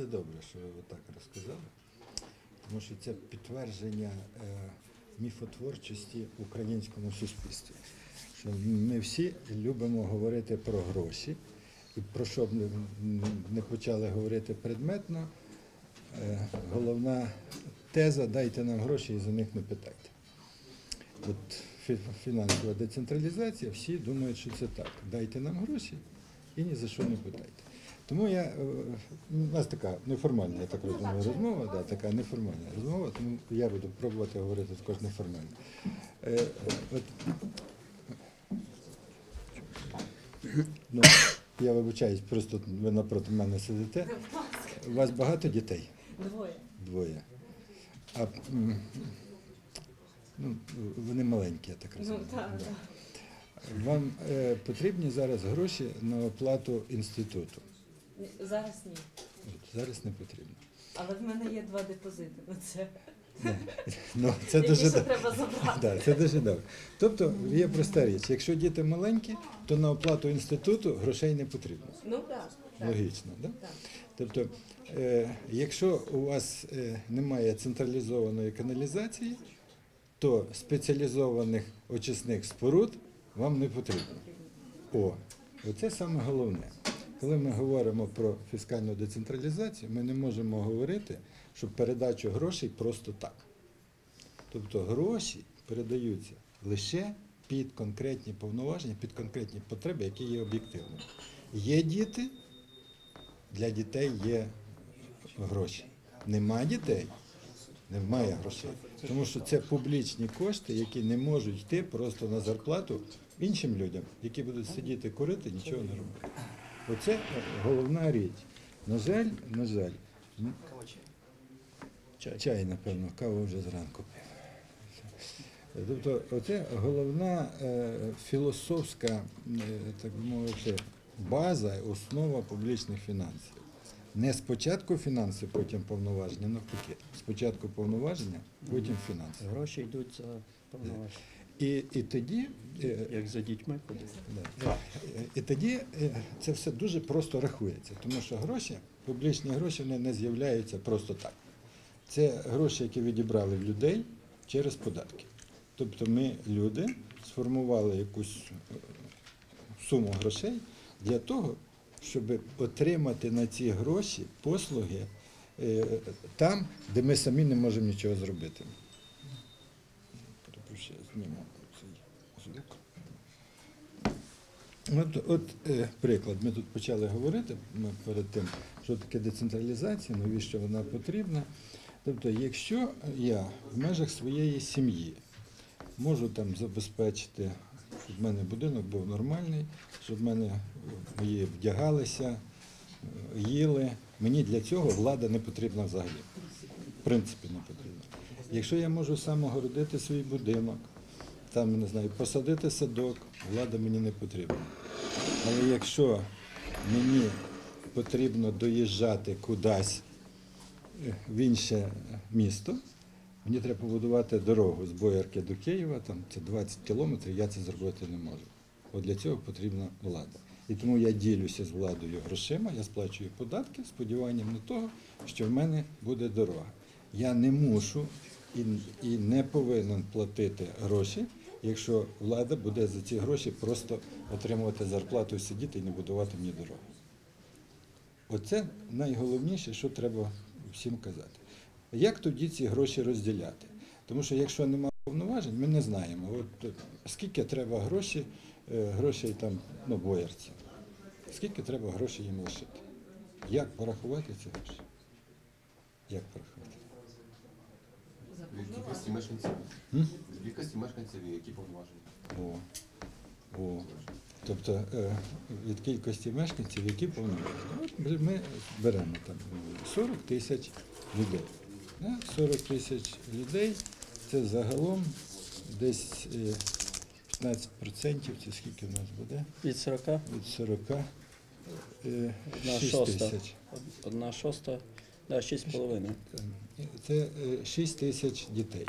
Це добре, що ви так розказали, тому що це підтвердження е, міфотворчості в українському суспільстві. Що ми всі любимо говорити про гроші, і про що б не, почали говорити предметно, е, головна теза дайте нам гроші і за них не питайте. От фінансова децентралізація, всі думають, що це так. Дайте нам гроші і ні за що не питайте. Тому я, е, у нас така неформальна, я так розумію, розмова, да, така неформальна розмова, тому я буду пробувати говорити також неформально. Е, от, ну, я вибачаюсь, просто ви напроти мене сидите. У вас багато дітей? Двоє. Двоє. А ну, вони маленькі, я так Ну розумію. так, Да. так. Вам е, потрібні зараз гроші на оплату інституту. Зараз ні. От, зараз не потрібно. Але в мене є два депозити на це. Ну, ну, це дуже добре. треба забрати. Да, це дуже добре. Тобто є проста річ. Якщо діти маленькі, то на оплату інституту грошей не потрібно. Ну так. так, Логічно, да? Тобто, е, якщо у вас е, немає централізованої каналізації, то спеціалізованих очисних споруд вам не потрібно. О, оце саме головне. Коли ми говоримо про фіскальну децентралізацію, ми не можемо говорити, що передачу грошей просто так. Тобто гроші передаються лише під конкретні повноваження, під конкретні потреби, які є об'єктивними. Є діти, для дітей є гроші. Нема дітей, немає грошей. Тому що це публічні кошти, які не можуть йти просто на зарплату іншим людям, які будуть сидіти курити, нічого не робити. Оце головна річ. На жаль, на жаль, м, чай, напевно, каву вже зранку пив. Тобто, оце головна е, філософська, е, так би мовити, база, основа публічних фінансів. Не спочатку фінанси, потім повноваження, навпаки. Спочатку повноваження, потім фінанси. Гроші йдуть за повноваження. І, і тоді, е, Як за дітьми. Да. І тоді е, це все дуже просто рахується, тому що гроші, публічні гроші, вони не з'являються просто так. Це гроші, які відібрали в людей через податки. Тобто ми, люди, сформували якусь е, суму грошей для того, щоб отримати на ці гроші послуги е, там, де ми самі не можемо нічого зробити. Перепрошую, цей звук. От, от е, приклад, ми тут почали говорити ми перед тим, що таке децентралізація, навіщо вона потрібна. Тобто, якщо я в межах своєї сім'ї можу там забезпечити, щоб в мене будинок був нормальний, щоб в мене е, мої вдягалися, е, їли, мені для цього влада не потрібна взагалі. В принципі, не потрібна. Якщо я можу сам огородити свій будинок, там, не знаю, посадити садок, влада мені не потрібна. Але якщо мені потрібно доїжджати кудись е, в інше місто, мені треба побудувати дорогу з Боярки до Києва, там це 20 кілометрів, я це зробити не можу. От для цього потрібна влада. І тому я ділюся з владою грошима, я сплачую податки сподіванням на того, що в мене буде дорога. Я не мушу і не повинен платити гроші, якщо влада буде за ці гроші просто отримувати зарплату, сидіти і не будувати мені дороги. Оце найголовніше, що треба всім казати. Як тоді ці гроші розділяти? Тому що якщо немає повноважень, ми не знаємо, от, е, скільки треба гроші, е, грошей там, ну, боярців, скільки треба грошей їм лишити. Як порахувати ці гроші? Як порахувати? Кількості мешканців. М? Від кількості мешканців, які повноважені. О, о. Тобто е, від кількості мешканців, які повноважені. От ми беремо там 40 тисяч людей. Да? 40 тисяч людей це загалом десь е, 15% це скільки в нас буде? Від 40 Від 40 е, на 6 шоста. тисяч. Одна шоста, да, 6,5. Це 6 тисяч дітей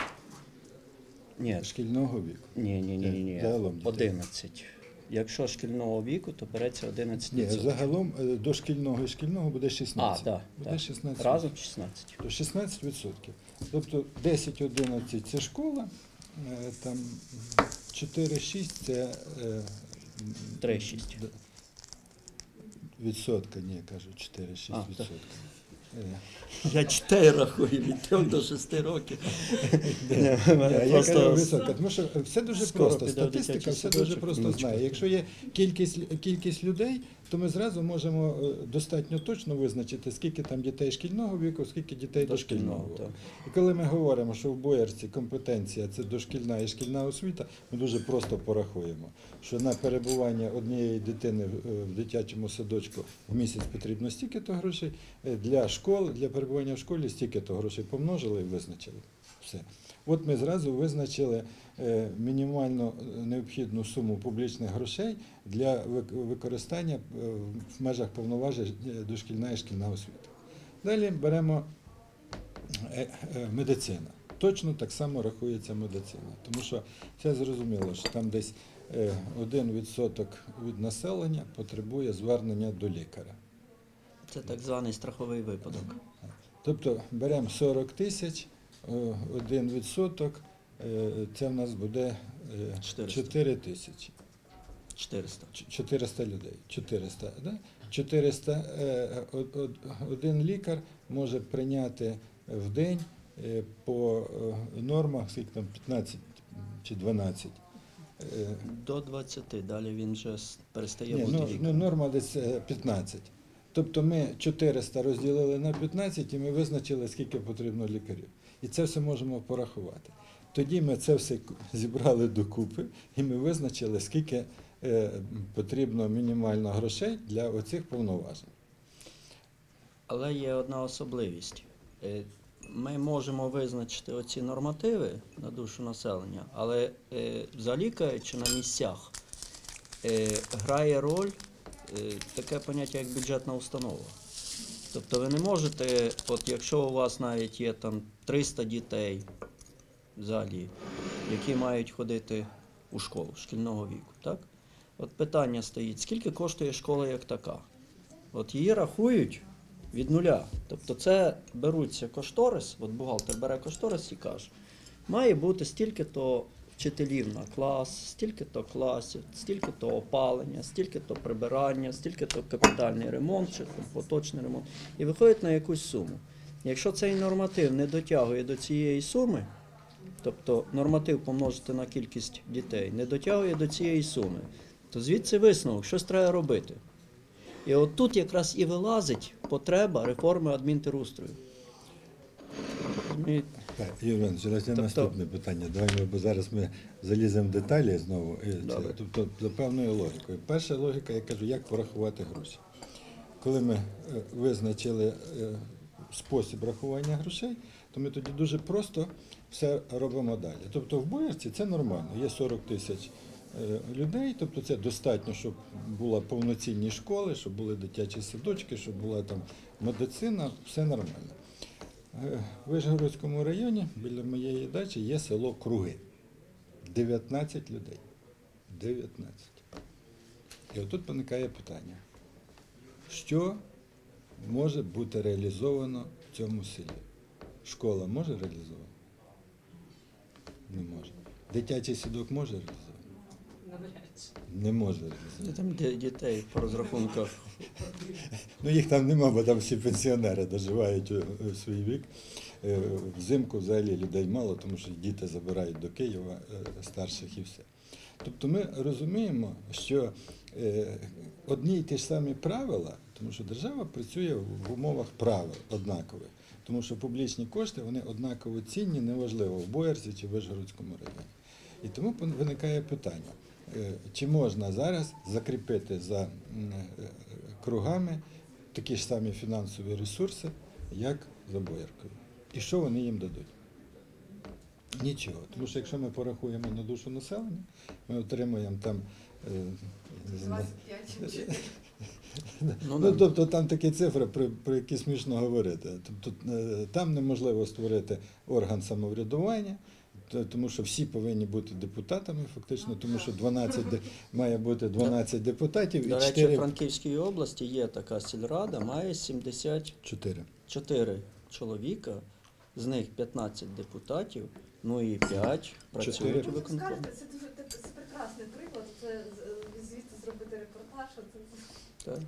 Ні, шкільного віку. ні, ні, ні, ні, ні. Загалом дітей. 11. Якщо шкільного віку, то береться 11 Ні, загалом е, до шкільного і шкільного буде А, 16. так. Буде 16. Разом 16. То 16%. Тобто 10-11 це школа, е, там 4-6 це е, 3,6. д- Відсотка, ні, я кажу, 4-6 А, так. відсотка. Я читаю рахую від 3 до 6 років. Я кажу високо, тому що все дуже просто. Статистика все дуже просто знає. Якщо є кількість, кількість людей, то ми зразу можемо е, достатньо точно визначити, скільки там дітей шкільного віку, скільки дітей дошкільного Дошкільного, віку. І коли ми говоримо, що в Боярці компетенція це дошкільна і шкільна освіта, ми дуже просто порахуємо, що на перебування однієї дитини в- е, дитячому садочку в місяць потрібно стільки-то грошей, е, для школи, для перебування в школі стільки-то грошей помножили і визначили. Все. От ми зразу визначили е, мінімальну е, необхідну суму публічних грошей для використання е, в межах повноважень дошкільна і шкільна освіта. Далі беремо медицина. Точно так само рахується медицина, тому що це зрозуміло, що там десь е, 1% від населення потребує звернення до лікаря. це так званий страховий випадок. Тобто беремо 40 тисяч, 1%, е, це в нас буде е, 400. 4 тисячі. 400. 400 людей. 400, да? 400, е, од- од- один лікар може прийняти в день е, по е, нормах, скільки там 15 чи 12. Е, До 20, далі він вже перестає Ні, бути ну, лікарем. ну, норма десь е, 15. Тобто ми 400 розділили на 15 і ми визначили, скільки потрібно лікарів. І це все можемо порахувати. Тоді ми це все зібрали докупи і ми визначили, скільки е, потрібно мінімально грошей для оцих повноважень. Але є одна особливість. Е, Ми можемо визначити оці нормативи на душу населення, але е, залікаючи на місцях, грає роль таке поняття, як бюджетна установа. Тобто ви не можете, от якщо у вас навіть є там 300 дітей в залі, які мають ходити у школу шкільного віку, так? От питання стоїть, скільки коштує школа як така? От її рахують від нуля. Тобто це беруться кошторис, от бухгалтер бере кошторис і каже, має бути стільки-то вчителів на клас, стільки-то класів, стільки-то опалення, стільки-то прибирання, стільки-то капітальний ремонт чи поточний ремонт. І виходить на якусь суму. Якщо цей норматив не дотягує до цієї суми, тобто норматив помножити на кількість дітей, не дотягує до цієї суми, то звідси висновок, щось треба робити. І от тут якраз і вилазить потреба реформи адмінтерустрою. Так, Юрій Іванович, зараз є Тобто- наступне питання. Давай ми, бо зараз ми заліземо в деталі знову. Це, тобто за певною логікою. Перша логіка, я кажу, як порахувати гроші. Коли ми е, визначили е, спосіб рахування грошей, то ми тоді дуже просто все робимо далі. Тобто в Боярці це нормально. Є 40 тисяч е, людей, тобто це достатньо, щоб були повноцінні школи, щоб були дитячі садочки, щоб була там медицина, все нормально. Е, В Вишгородському районі біля моєї дачі є село Круги. 19 людей. 19. І отут виникає питання. Що може бути реалізовано в цьому селі? Школа може реалізована? Дитячий садок може чи. Не може Де реалізовано. Там де дітей по розрахунках. Ну їх там нема, бо там всі пенсіонери доживають у, у свій вік. Е, Взимку взагалі людей мало, тому що діти забирають до Києва е, старших і все. Тобто ми розуміємо, що е, одні й ті ж самі правила, тому що держава працює в умовах правил однакових, тому що публічні кошти вони однаково цінні, неважливо в Боярці чи в Вишгородському районі. І тому виникає питання, е, чи можна зараз закріпити за е, кругами такі ж самі фінансові ресурси, як за Бояркою. І що вони їм дадуть? Нічого. Тому що якщо ми порахуємо на душу населення, ми отримуємо там. е, я не знаю, 25 Ну, Ну, тобто там такі цифри, про, про які смішно говорити. Тобто е, там неможливо створити орган самоврядування, тому що всі повинні бути депутатами, фактично, тому що 12 де- має бути 12 депутатів До і речі, в 4 Франківській області є така сільрада, має 74 4. чоловіка, з них 15 депутатів, ну і 5 працюють у виконкомі. Скажете, це дуже це прекрасний приклад. Це звідти зробити репортаж. Це, Так.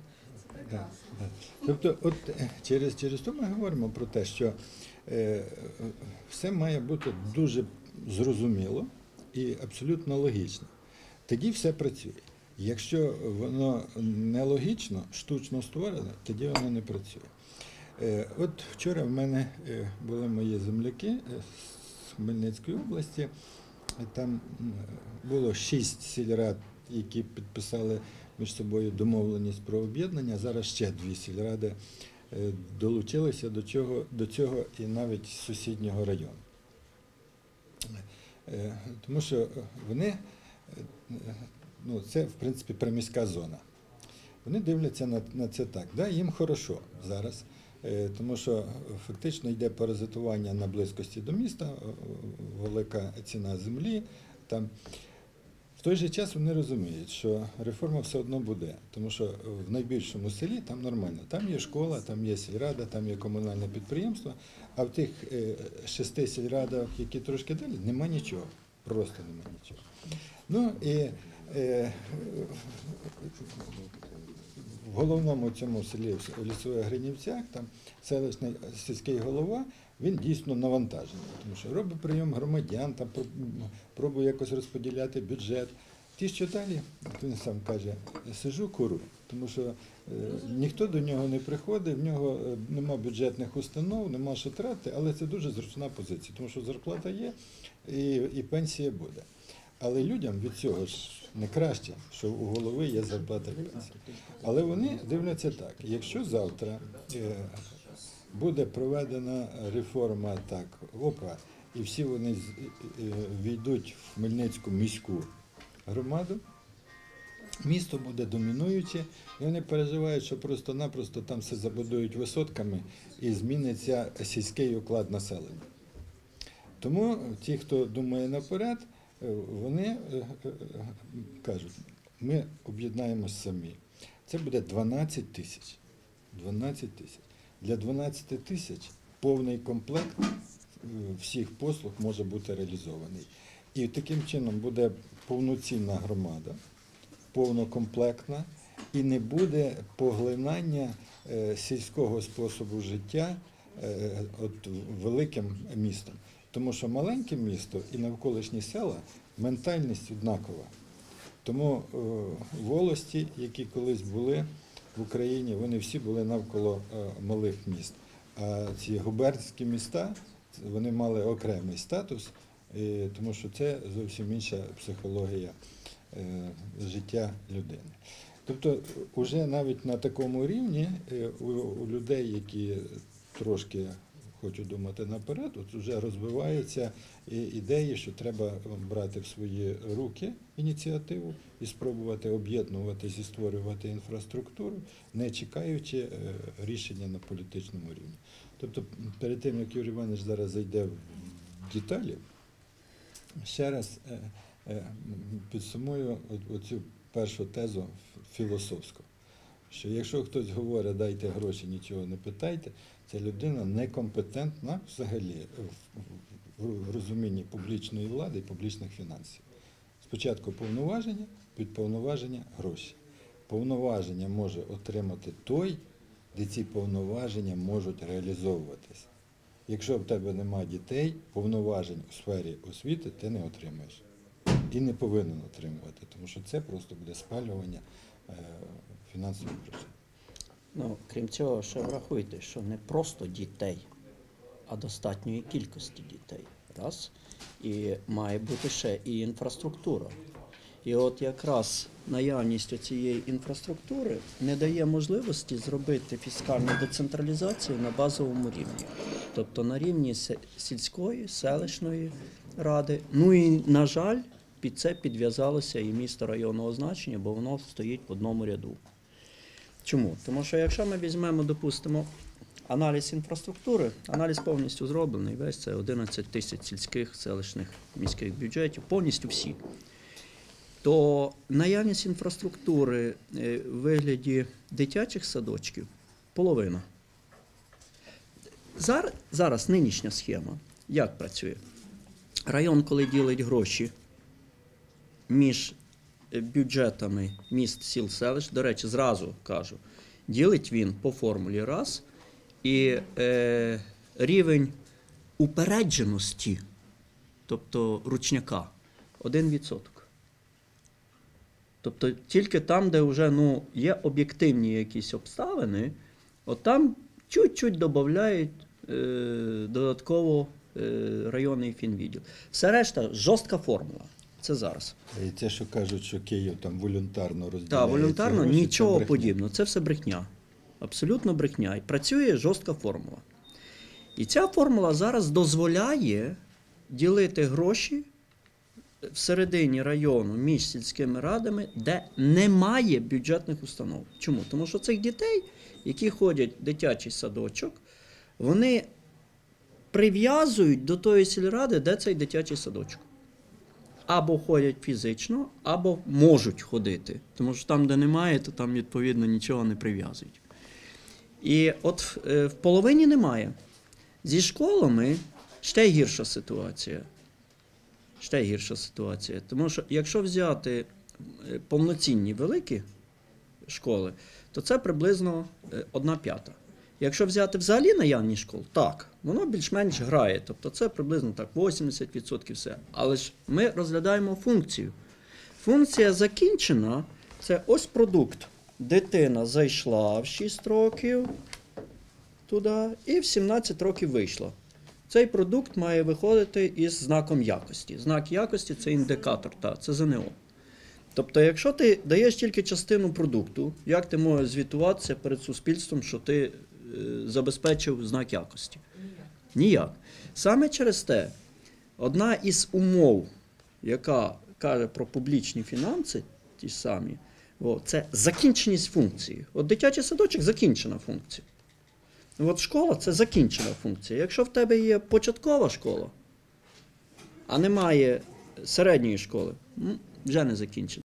це прекрасно. Да. Тобто, от е, через, через то ми говоримо про те, що е, е, все має бути дуже зрозуміло і абсолютно логічно. Тоді все працює. Якщо воно нелогічно, штучно створене, тоді воно не працює. Е, От вчора в мене е, були мої земляки е, з Хмельницької області. Там було шість сільрад, які підписали між собою домовленість про об'єднання. Зараз ще дві сільради долучилися до цього, до цього і навіть з сусіднього району. Е, Тому що вони, е, ну, це в принципі приміська зона. Вони дивляться на, на це так. Да, їм хорошо зараз, е, тому що фактично йде паразитування на близькості до міста, велика ціна землі. Там. В той же час вони розуміють, що реформа все одно буде, тому що в найбільшому селі там нормально. Там є школа, там є сільрада, там є комунальне підприємство, а в тих е, шести сільрадах, які трошки далі, нема нічого. Просто нема нічого. Ну і е, в головному цьому селі в Лісових Гринівцях, там селищний сільський голова, він дійсно навантажений, тому що робить прийом громадян, там пробує якось розподіляти бюджет. Ті, що далі, от він сам каже, сижу куру, тому що е, ніхто до нього не приходить, в нього е, нема бюджетних установ, нема що трати, але це дуже зручна позиція, тому що зарплата є і, і пенсія буде. Але людям від цього ж не краще, що у голови є зарплата і пенсія. Але вони дивляться так: якщо завтра е, буде проведена реформа так, опа, і всі вони е, війдуть в Хмельницьку міську громаду, місто буде домінуюче, і вони переживають, що просто-напросто там все забудують висотками і зміниться сільський уклад населення. Тому ті, хто думає наперед, е, вони е, е, кажуть, ми об'єднаємось самі. Це буде 12 тисяч. 12 тисяч. Для 12 тисяч повний комплект всіх послуг може бути реалізований. І таким чином буде повноцінна громада, повнокомплектна, і не буде поглинання е, сільського способу життя е, от, великим містом. Тому що маленьке місто і навколишні села ментальність однакова. Тому е, волості, які колись були в Україні, вони всі були навколо малих міст. А ці губернські міста вони мали окремий статус, тому що це зовсім інша психологія е, життя людини. Тобто, вже навіть на такому рівні е, у, людей, які трошки хочу думати наперед, от вже розвиваються ідеї, що треба брати в свої руки ініціативу і спробувати об'єднуватись і створювати інфраструктуру, не чекаючи е, рішення на політичному рівні. Тобто, перед тим як Юрій Іванович зараз зайде в деталі, ще раз е, е, підсумую оцю першу тезу філософську. Що якщо хтось говорить, дайте гроші, нічого не питайте, ця людина некомпетентна взагалі в розумінні публічної влади і публічних фінансів. Спочатку повноваження, під повноваження гроші. Повноваження може отримати той, де ці повноваження можуть реалізовуватися. Якщо в тебе немає дітей, повноважень у сфері освіти ти не отримаєш. І не повинен отримувати, тому що це просто буде спалювання е, фінансових грошей. Ну, крім цього, ще врахуйте, що не просто дітей, а достатньої кількості дітей. Раз. І має бути ще і інфраструктура. І от якраз наявність цієї інфраструктури не дає можливості зробити фіскальну децентралізацію на базовому рівні. Тобто на рівні сільської, селищної ради. Ну і, на жаль, під це підв'язалося і місто районного значення, бо воно стоїть в одному ряду. Чому? Тому що якщо ми візьмемо, допустимо, аналіз інфраструктури, аналіз повністю зроблений. Весь це 11 тисяч сільських, селищних, міських бюджетів, повністю всі. То наявність інфраструктури е, в вигляді дитячих садочків половина. Зараз, зараз нинішня схема як працює? Район, коли ділить гроші між е, бюджетами міст, сіл, селищ, до речі, зразу кажу, ділить він по формулі раз, і е, рівень упередженості, тобто ручняка, 1%. Тобто тільки там, де вже ну, є об'єктивні якісь обставини, от там чуть-чуть додають е, додатково е, районний фінвідділ. Все решта жорстка формула. Це зараз. І те, що кажуть, що Київ там волюнтарно розділяє. Так, волюнтарно гроші, нічого брехня. подібного. Це все брехня. Абсолютно брехня. І працює жорстка формула. І ця формула зараз дозволяє ділити гроші всередині району між сільськими радами, де немає бюджетних установ. Чому? Тому що цих дітей, які ходять в дитячий садочок, вони прив'язують до тої сільради, де цей дитячий садочок. Або ходять фізично, або можуть ходити. Тому що там, де немає, то там, відповідно, нічого не прив'язують. І от е, в половині немає. Зі школами ще гірша ситуація. Ще гірша ситуація. Тому що якщо взяти е, повноцінні великі школи, то це приблизно е, одна п'ята. Якщо взяти взагалі наявні школи, так, воно більш-менш грає. Тобто це приблизно так 80% все. Але ж ми розглядаємо функцію. Функція закінчена це ось продукт. Дитина зайшла в 6 років туди і в 17 років вийшла. Цей продукт має виходити із знаком якості. Знак якості це індикатор, та, це ЗНО. Тобто, якщо ти даєш тільки частину продукту, як ти можеш звітуватися перед суспільством, що ти е, забезпечив знак якості? Ніяк. Саме через те, одна із умов, яка каже про публічні фінанси, ті ж самі, о, це закінченість функції. От дитячий садочок закінчена функція. От школа це закінчена функція. Якщо в тебе є початкова школа, а немає середньої школи, вже не закінчена.